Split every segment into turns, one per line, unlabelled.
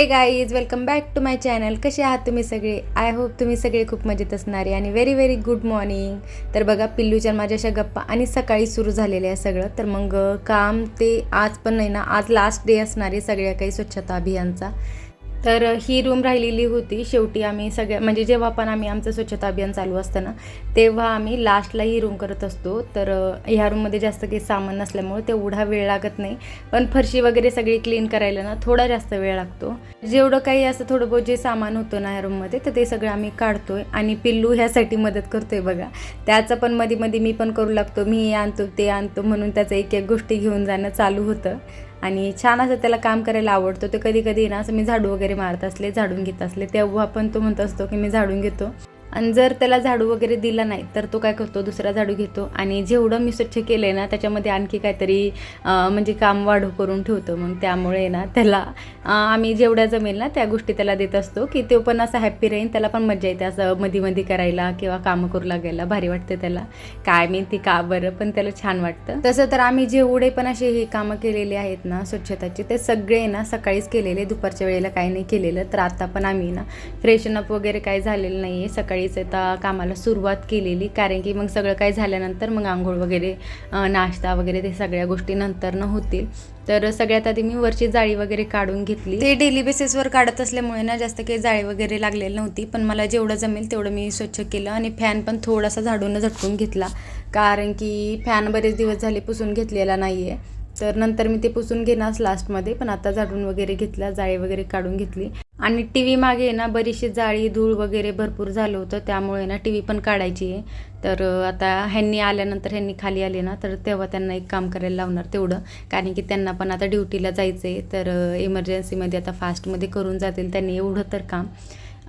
Hey guys welcome back to my channel कसे आहात तुम्ही सगळे? आय होप तुम्ही सगळे खूप मजेत असणारे आणि व्हेरी व्हेरी गुड मॉर्निंग तर बघा पिल्लूच्या माझ्याशा गप्पा आणि सकाळी सुरू झालेले आहे सगळं. तर मग काम ते आज पण नाही ना आज लास्ट डे असणार आहे सगळ्या काही स्वच्छता अभियानचा तर ही रूम राहिलेली होती. शेवटी आम्ही सगळ्या म्हणजे जेव्हा पण आम्ही आमचं स्वच्छता अभियान चालू असतं ना तेव्हा आम्ही लास्टला ही रूम करत असतो. तर ह्या रूममध्ये जास्त काही सामान नसल्यामुळे तेवढा वेळ लागत नाही. पण फरशी वगैरे सगळी क्लीन करायला ना थोडा जास्त वेळ लागतो. जेवढं काही असं थोडं बहुत जे सामान होतं ना ह्या रूममध्ये तर ते सगळं आम्ही काढतोय. आणि पिल्लू ह्यासाठी मदत करतोय बघा. त्याचं पण मध्ये मध्ये मी पण करू लागतो. मी आणतो ते आणतो म्हणून त्याचं एक एक गोष्टी घेऊन जाणं चालू होतं. आणि छान असं त्याला काम करायला आवडतं. ते कधी कधी ना असं मी झाडू वगैरे मारत असले झाडून घेत असले तेव्हा पण तो म्हणत असतो की मी झाडून घेतो. आणि जर त्याला झाडू वगैरे दिला नाही तर तो काय करतो? दुसरा झाडू घेतो. आणि जेवढं मी स्वच्छ केलं आहे ना त्याच्यामध्ये आणखी काहीतरी म्हणजे काम वाढू करून ठेवतो. मग त्यामुळे ना त्याला आम्ही जेवढ्या जमेल ना त्या गोष्टी त्याला देत असतो की तो पण असं हॅप्पी राहील त्याला पण मजा येते असं मध्ये मध्ये करायला किंवा कामं करू लागायला. भारी वाटते त्याला. काय माहिती का बरं पण त्याला छान वाटतं. तसं तर आम्ही जेवढे पण असे हे कामं केलेले आहेत ना स्वच्छताचे ते सगळे ना सकाळीच केलेले दुपारच्या वेळेला काही नाही केलेलं. तर आता पण आम्ही ना फ्रेशन अप वगैरे काही झालेलं नाही आहे सकाळी सकाळीच आता कामाला सुरुवात केलेली. कारण की मग सगळं काही झाल्यानंतर मग आंघोळ वगैरे नाश्ता वगैरे ते सगळ्या गोष्टी नंतर न होतील. तर सगळ्यात आधी मी वरची जाळी वगैरे काढून घेतली. ते डेली बेसिसवर काढत असल्यामुळे ना जास्त काही जाळी वगैरे लागलेली नव्हती. पण मला जेवढं जमेल तेवढं मी स्वच्छ केलं आणि फॅन पण थोडासा झाडून झटकून घेतला. कारण की फॅन बरेच दिवस झाले पुसून घेतलेला नाही आहे तर नंतर मी ते पुसून घेणार लास्टमध्ये पण आता झाडून वगैरे घेतला जाळी वगैरे काढून घेतली. आणि टी व्ही मागे ना बरीचशी जाळी धूळ वगैरे भरपूर झालं होतं त्यामुळे ना टी व्ही पण काढायची आहे. तर आता ह्यांनी आल्यानंतर ह्यांनी खाली आले ना तर तेव्हा त्यांना एक काम करायला लावणार तेवढं. कारण की त्यांना पण आता ड्युटीला जायचं आहे तर इमर्जन्सीमध्ये आता फास्टमध्ये करून जातील त्यांनी एवढं तर काम.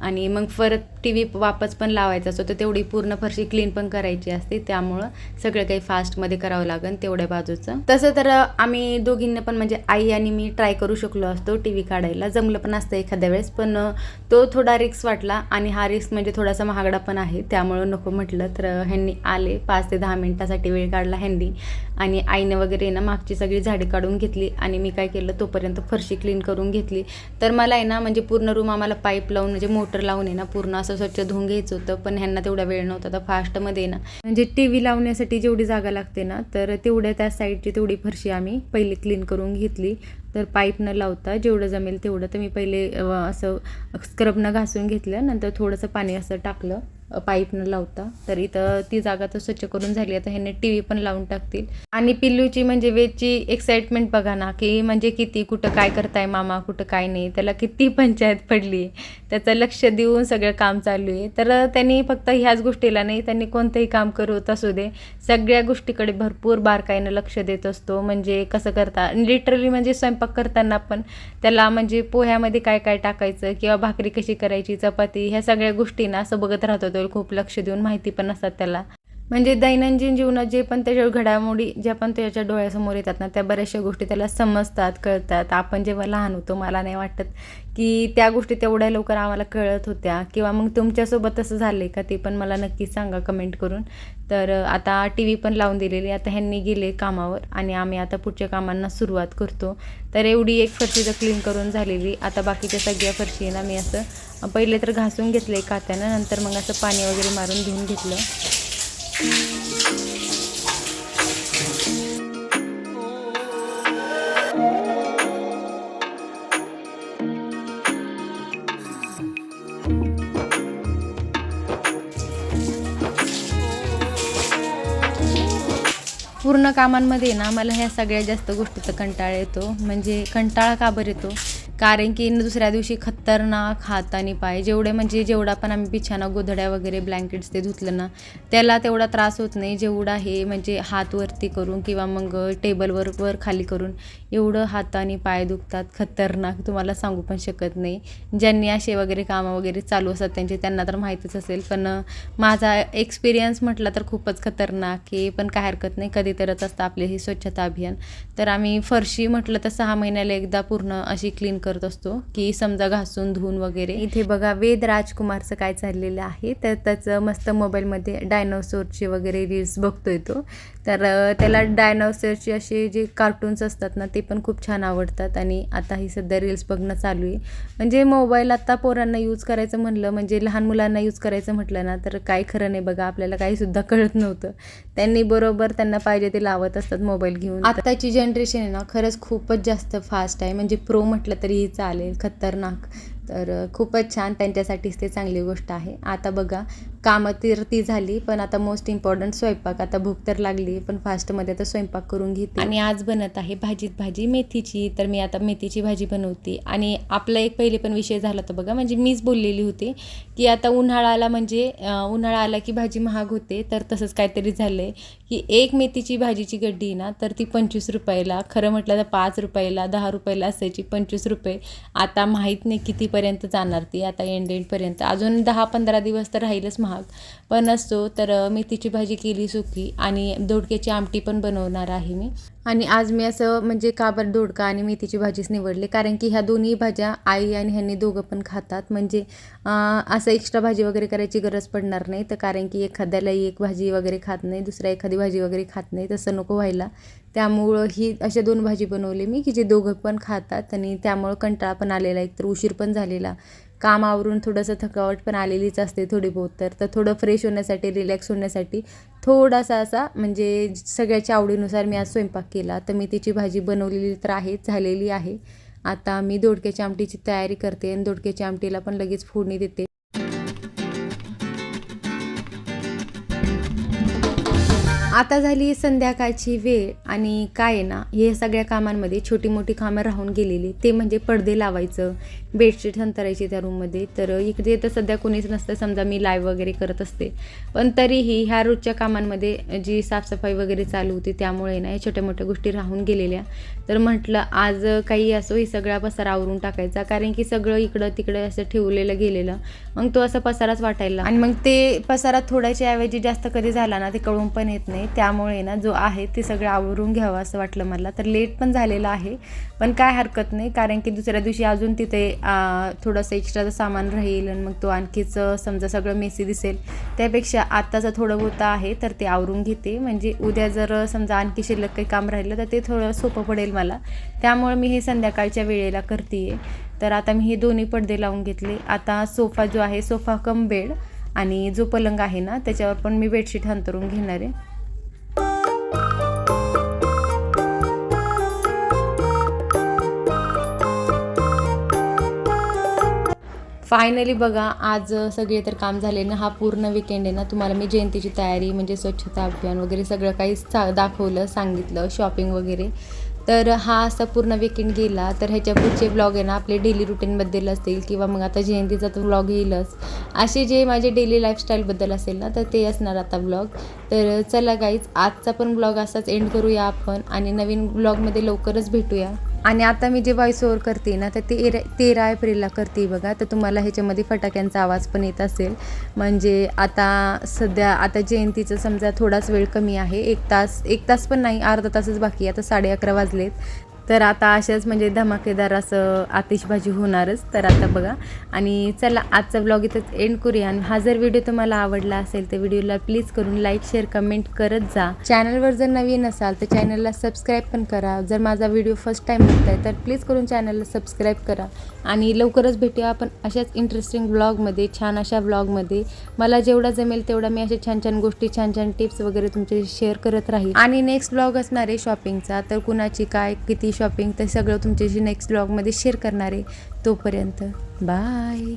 आणि मग परत टी व्ही वापस पण लावायचा असतो तर तेवढी पूर्ण फरशी क्लीन पण करायची असते. त्यामुळं सगळं काही फास्टमध्ये करावं लागेल तेवढ्या बाजूचं. तसं तर आम्ही दोघींना पण म्हणजे आई आणि मी ट्राय करू शकलो असतो टी व्ही काढायला. जमलं पण असतं एखाद्या वेळेस पण तो थोडा रिक्स वाटला आणि हा रिक्स म्हणजे थोडासा महागडा पण आहे. त्यामुळं नको म्हटलं तर ह्यांनी आले पाच ते दहा मिनिटासाठी वेळ काढला ह्यांनी. आणि आईने वगैरे ना मागची सगळी झाडे काढून घेतली आणि मी काय केलं तोपर्यंत फरशी क्लीन करून घेतली. तर मला आहे ना म्हणजे पूर्ण रूम आम्हाला पाईप लावून म्हणजे मोटर लावून आहे ना पूर्ण असं स्वच्छ धुवून घ्यायचं होतं. पण ह्यांना तेवढा वेळ नव्हता तर फास्टमध्ये ना. म्हणजे टी व्ही लावण्यासाठी जेवढी जागा लागते ना तर तेवढ्या त्या साईडची तेवढी फरशी आम्ही पहिले क्लीन करून घेतली. तर पाईप न लावता जेवढं जमेल तेवढं तर मी पहिले असं स्क्रबनं घासून घेतलं. नंतर थोडंसं पाणी असं टाकलं. पाईप न लावता. तर इथं ती जागा तर स्वच्छ करून झाली. आता ह्याने टी व्ही पण लावून टाकतील. आणि पिल्लूची म्हणजे वेजची एक्साइटमेंट बघा ना की म्हणजे किती कुठं काय करताय मामा कुठं काय नाही. त्याला किती पंचायत पडली. त्याचं लक्ष देऊन सगळं काम चालू आहे. तर त्यांनी फक्त ह्याच गोष्टीला नाही त्यांनी कोणतंही काम करत असू दे. सगळ्या गोष्टीकडे भरपूर बारकाईनं लक्ष देत असतो. म्हणजे कसं करता लिटरली म्हणजे स्वयंपाक करताना पण त्याला म्हणजे पोह्यामध्ये काय काय टाकायचं किंवा भाकरी कशी करायची चपाती ह्या सगळ्या गोष्टींना असं बघत राहतो तो खूप लक्ष देऊन माहिती पण असतात त्याला. म्हणजे दैनंदिन जीवनात जे पण त्याच्या घडामोडी ज्या पण त्याच्या डोळ्यासमोर येतात ना त्या बऱ्याचशा गोष्टी त्याला समजतात कळतात. आपण जेव्हा लहान होतो मला नाही वाटत की त्या गोष्टी तेवढ्या लवकर आम्हाला कळत होत्या. किंवा मग तुमच्यासोबत तसं झालं आहे का ते पण मला नक्कीच सांगा कमेंट करून. तर आता टी व्ही पण लावून दिलेली आता ह्यांनी गेले कामावर आणि आम्ही आता पुढच्या कामांना सुरुवात करतो. तर एवढी एक फरशी तर क्लीन करून झालेली आता बाकीच्या सगळ्या फरशी आहे ना मी असं पहिले तर घासून घेतलं आहे कात्यानं नंतर मग असं पाणी वगैरे मारून धुवून घेतलं. पूर्ण कामांमध्ये ना मला ह्या सगळ्यात जास्त गोष्टीचा कंटाळा येतो. म्हणजे कंटाळा का बरं येतो? कारण की दुसऱ्या दिवशी खतरनाक हात आणि पाय जेवढे म्हणजे जेवढा पण आम्ही बिछाना गोधड्या वगैरे ब्लँकेट्स ते धुतलं ना त्याला तेवढा त्रास होत नाही जेवढा हे म्हणजे हात वरती करून किंवा मग टेबलवर वर खाली करून एवढं हात आणि पाय दुखतात खतरनाक तुम्हाला सांगू पण शकत नाही. ज्यांनी असे वगैरे कामं वगैरे चालू असतात त्यांचे त्यांना तर माहीतच असेल. पण माझा एक्सपिरियन्स म्हटला तर खूपच खतरनाक आहे. पण काय हरकत नाही कधी तरच असतं आपले हे स्वच्छता अभियान. तर आम्ही फरशी म्हटलं तर सहा महिन्याला एकदा पूर्ण अशी क्लीन करत असतो की समजा घासून धुवून वगैरे. इथे बघा वेद राजकुमारचं काय चाललेलं आहे. तर त्याचं मस्त मोबाईलमध्ये डायनोसोरचे वगैरे रील्स बघतोय तो. तर त्याला डायनोसोरचे असे जे कार्टून्स असतात ना ते पण खूप छान आवडतात आणि आता ही सध्या रील्स बघणं चालू आहे. म्हणजे मोबाईल आता पोरांना यूज करायचं म्हणलं म्हणजे लहान मुलांना यूज करायचं म्हटलं ना तर काय खरं नाही बघा आपल्याला काहीसुद्धा कळत नव्हतं. त्यांनी बरोबर त्यांना पाहिजे ते लावत असतात मोबाईल घेऊन. आताची जनरेशन आहे ना खरंच खूपच जास्त फास्ट आहे. म्हणजे प्रो म्हटलं तरीही चालेल खतरनाक. तर खूपच छान त्यांच्यासाठीच ते चांगली गोष्ट आहे. आता बघा कामं तर ती झाली पण आता मोस्ट इम्पॉर्टंट स्वयंपाक. आता भूक तर लागली पण फास्टमध्ये आता स्वयंपाक करून घेते. आणि आज बनत आहे भाजीत भाजी मेथीची तर मी आता मेथीची भाजी बनवते. आणि आपला एक पहिले पण विषय झाला होता बघा म्हणजे मीच बोललेली होती की आता उन्हाळा आला म्हणजे उन्हाळा आला की भाजी महाग होते तर तसंच काहीतरी झालं आहे की एक मेथीची भाजीची गड्डी आहे ना तर ती पंचवीस रुपयाला खरं म्हटलं तर पाच रुपयाला दहा रुपयाला असायची पंचवीस रुपये. आता माहीत नाही कितीपर्यंत जाणार ती आता एंड एंडपर्यंत अजून दहा पंधरा दिवस तर राहीलच महाग. पण असतो तर मेथीची भाजी केली सुकी आणि दोडक्याची आमटी पण बनवणार आहे मी. आणि आज मी असं म्हणजे काबर दोडका आणि मेथीची भाजीच निवडली. कारण की ह्या दोन्ही भाज्या आई आणि ह्यांनी दोघं पण खातात. म्हणजे असं एक्स्ट्रा भाजी वगैरे करायची गरज पडणार नाही. तर कारण की एखाद्यालाही एक भाजी वगैरे खात नाही दुसऱ्या एखादी भाजी वगैरे खात नाही. तसं नको व्हायला. त्यामुळं ही अशा दोन भाजी बनवली मी की जे दोघं पण खातात आणि त्यामुळं कंटाळा पण आलेला एक तर उशीर पण झालेला. कामावरून थोडंसं थकावट पण आलेलीच असते थोडी बहुत तर. तर थोडं फ्रेश होण्यासाठी रिलॅक्स होण्यासाठी थोडासा असा म्हणजे सगळ्याच्या आवडीनुसार मी आज स्वयंपाक केला. तर मी तिची भाजी बनवलेली तर आहेच झालेली आहे. आता मी दोडक्याच्या आमटीची तयारी करते आणि दोडक्याच्या आमटीला पण लगेच फोडणी देते. आता झाली संध्याकाळची वेळ आणि काय ना हे सगळ्या कामांमध्ये छोटी मोठी कामं राहून गेलेली ते म्हणजे पडदे लावायचं बेडशीट अंतरायची त्या रूममध्ये. तर इकडे तर सध्या कोणीच नसतं समजा मी लाईव्ह वगैरे करत असते. पण तरीही ह्या रोजच्या कामांमध्ये जी साफसफाई वगैरे चालू होती त्यामुळे ना या छोट्या मोठ्या गोष्टी राहून गेलेल्या. तर म्हटलं आज काही असो हे सगळा पसारा आवरून टाकायचा. कारण की सगळं इकडं तिकडं असं ठेवलेलं गेलेलं. मग तो असा पसाराच वाटायला आणि मग ते पसारा थोड्याच्या ऐवजी जास्त कधी झाला ना ते कळून पण येत नाही. त्यामुळे ना जो आहे ते सगळं आवरून घ्यावं असं वाटलं मला. तर लेट पण झालेलं आहे पण काय हरकत नाही कारण की दुसऱ्या दिवशी अजून तिथे थोडंसं एक्स्ट्राचं सामान राहील आणि मग तो आणखीच समजा सगळं मेसी दिसेल. त्यापेक्षा आत्ताचं थोडं बहुत आहे तर ते आवरून घेते. म्हणजे उद्या जर समजा आणखी शिल्लक काही काम राहिलं तर ते थोडं सोपं पडेल मला. त्यामुळे मी हे संध्याकाळच्या वेळेला करते तर आता मी हे दोन्ही पडदे लावून घेतले. आता सोफा जो आहे सोफा कम बेड आणि जो पलंग आहे ना त्याच्यावर पण मी बेडशीट अंतरून घेणार आहे. फायनली बघा आज सगळे तर काम झाले ना हा पूर्ण विकेंड आहे ना तुम्हाला मी जयंतीची तयारी म्हणजे स्वच्छता अभियान वगैरे सगळं काही सा दाखवलं सांगितलं शॉपिंग वगैरे. तर हा असा पूर्ण विकेंड गेला तर ह्याच्या पुढचे ब्लॉग आहे ना आपले डेली रुटीनबद्दल असतील किंवा मग आता जयंतीचा तर ब्लॉग येईलच. असे जे माझे डेली लाईफस्टाईलबद्दल असेल ना तर ते असणार आता ब्लॉग तर चला गाईज आजचा पण ब्लॉग असाच एंड करूया आपण आणि नवीन ब्लॉगमध्ये लवकरच भेटूया. आणि आता मी जे व्हॉइस ओव्हर करते ना तर तेरा तेरा एप्रिलला करते बघा. तर तुम्हाला ह्याच्यामध्ये फटाक्यांचा आवाज पण येत असेल. म्हणजे आता सध्या आता जयंतीचं समजा थोडाच वेळ कमी आहे. एक तास एक तास पण नाही अर्धा तासच बाकी आहे. आता साडे अकरा वाजलेत. तर आता अशाच म्हणजे धमाकेदार असं आतिषबाजी होणारच तर आता बघा. आणि चला आजचा ब्लॉग इथंच एंड करूया. आणि हा जर व्हिडिओ तुम्हाला आवडला असेल तर व्हिडिओला प्लीज करून लाईक शेअर कमेंट करत जा. चॅनलवर जर नवीन असाल तर चॅनलला सबस्क्राईब पण करा. जर माझा व्हिडिओ फर्स्ट टाईम बघताय तर प्लीज करून चॅनलला सबस्क्राईब करा. आणि लवकरच भेटूया आपण अशाच इंटरेस्टिंग ब्लॉगमध्ये छान अशा ब्लॉगमध्ये मला जेवढा जमेल तेवढा मी अशा छान छान गोष्टी छान छान टिप्स वगैरे तुमच्याशी शेअर करत राहील. आणि नेक्स्ट ब्लॉग असणार आहे शॉपिंगचा तर कुणाची काय किती शॉपिंग ते सगळं तुमच्याशी नेक्स्ट ब्लॉगमध्ये शेअर करणार आहे. तोपर्यंत बाय